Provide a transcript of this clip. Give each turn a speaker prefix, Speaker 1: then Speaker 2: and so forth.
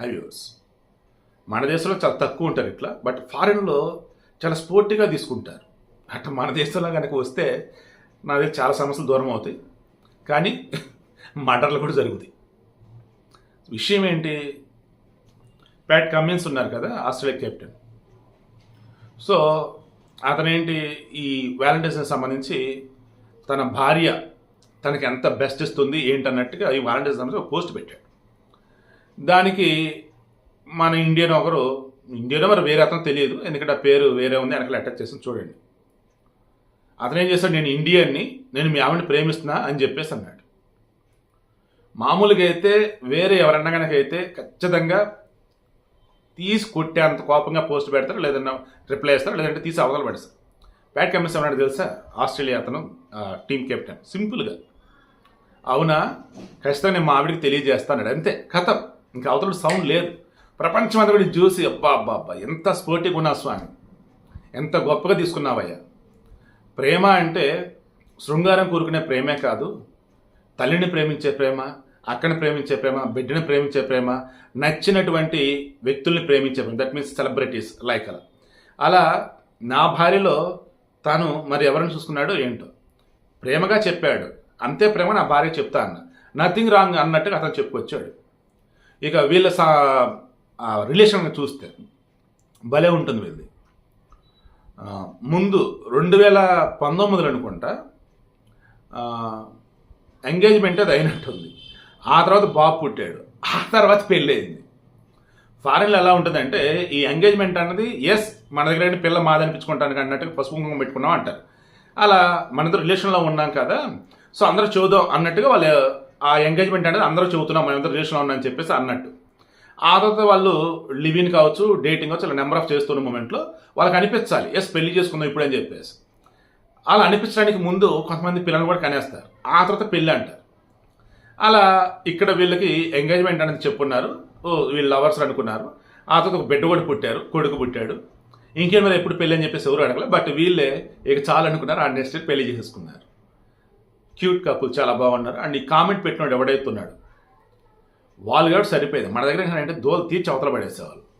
Speaker 1: High viewers మన దేశంలో చాలా తక్కువ ఉంటారు ఇట్లా బట్ ఫారిన్లో చాలా స్పోర్టివ్గా తీసుకుంటారు. అట్లా మన దేశంలో కనుక వస్తే నా దగ్గర చాలా సమస్యలు దూరం అవుతాయి. కానీ మర్డర్లు కూడా జరుగుతాయి. విషయం ఏంటి? ప్యాట్ కమిన్స్ ఉన్నారు కదా ఆస్ట్రేలియా కెప్టెన్. సో అతనేంటి? ఈ వ్యాలంటైన్స్ సంబంధించి తన భార్య తనకి ఎంత బెస్ట్ ఇస్తుంది ఏంటన్నట్టుగా ఈ వాలంటీర్స్ సంబంధించి ఒక పోస్ట్ పెట్టాడు. దానికి మన ఇండియన్ ఒకరు ఇండియన్ మరి వేరే అతను తెలియదు ఎందుకంటే ఆ పేరు వేరే ఉంది వెనకాల అటాచ్ చేసి చూడండి. అతను ఏం చేస్తాడు నేను ఇండియన్ని నేను మీ ఆవిడని ప్రేమిస్తున్నా అని చెప్పేసి అన్నాడు. మామూలుగా అయితే వేరే ఎవరన్నా కనుక అయితే ఖచ్చితంగా తీసి కొట్టే అంత కోపంగా పోస్ట్ పెడతారు లేదన్నా రిప్లై ఇస్తారు లేదంటే తీసి అవతల పెడతారు బ్యాట్ కమిన్స్ ఏమన్నాడు తెలుసా? ఆస్ట్రేలియా అతను టీమ్ కెప్టెన్ సింపుల్గా అవునా? ఖచ్చితంగా నేను మా ఆవిడికి తెలియజేస్తాను అంతే కథం. ఇంకా అవతల సౌండ్ లేదు. ప్రపంచం అంతా కూడా చూసి అబ్బా అబ్బా అబ్బా ఎంత స్పోర్టివ్గా ఉన్నావు స్వామి. ఎంత గొప్పగా తీసుకున్నావయ్యా. ప్రేమ అంటే శృంగారం కూరుకునే ప్రేమే కాదు. తల్లిని ప్రేమించే ప్రేమ అక్కని ప్రేమించే ప్రేమ బిడ్డని ప్రేమించే ప్రేమ నచ్చినటువంటి వ్యక్తుల్ని ప్రేమించే ప్రేమ. దట్ మీన్స్ సెలబ్రిటీస్ లైక్ అలా. అలా నా భార్యలో తాను మరి ఎవరిని చూసుకున్నాడో ఏంటో. ప్రేమగా చెప్పాడు. అంతే ప్రేమ నా భార్య చెప్తా అన్న. నథింగ్ రాంగ్ అన్నట్టుగా అతను చెప్పుకొచ్చాడు. ఇక వీళ్ళ సా రిలేషన్ చూస్తే భలే ఉంటుంది వీళ్ళది. ముందు రెండు వేల పంతొమ్మిదిలో అనుకుంటా ఎంగేజ్మెంట్ అది అయినట్టుంది. ఆ తర్వాత బాబు పుట్టాడు. ఆ తర్వాత పెళ్ళయింది. ఫారెన్లో ఎలా ఉంటుందంటే ఈ ఎంగేజ్మెంట్ అన్నది ఎస్ మన దగ్గర పిల్ల మాదనిపించుకుంటానికి అన్నట్టుగా పసుపు కుంకుమ పెట్టుకున్నాం అంటారు. అలా మనతో రిలేషన్లో ఉన్నాం కదా సో అందరూ చూద్దాం అన్నట్టుగా వాళ్ళు ఆ ఎంగేజ్మెంట్ అనేది అందరూ చెబుతున్నాం మన రిలేషన్లో ఉన్నాం అని చెప్పేసి అన్నట్టు. ఆ తర్వాత వాళ్ళు లివిన్ కావచ్చు డేటింగ్ కావచ్చు ఇలా నెంబర్ ఆఫ్ చేస్తున్న మూమెంట్లో వాళ్ళకి అనిపించాలి. ఎస్ పెళ్ళి చేసుకుందాం ఇప్పుడు అని చెప్పేసి. అలా అనిపించడానికి ముందు కొంతమంది పిల్లలు కూడా కనేస్తారు. ఆ తర్వాత పెళ్ళి అంటారు. అలా ఇక్కడ వీళ్ళకి ఎంగేజ్మెంట్ అనేది చెప్పున్నారు. ఓ వీళ్ళు లవర్స్ అనుకున్నారు. ఆ తర్వాత ఒక బిడ్డ కూడా పుట్టారు కొడుకు పుట్టాడు. ఇంకేం ఎప్పుడు పెళ్ళి అని చెప్పేసి ఎవరు అడగలేదు బట్ వీళ్ళే ఇక చాలు అనుకున్నారు. ఆ నెక్స్ట్ పెళ్ళి చేసేసుకున్నారు క్యూట్ కపుల్ చాలా బాగున్నారు. అండ్ ఈ కామెంట్ పెట్టినాడు ఎవడైతున్నాడు వాళ్ళు కాబట్టి సరిపోయేది. మన దగ్గర అంటే దోలు తీర్చి అవతల పడేసేవాళ్ళు.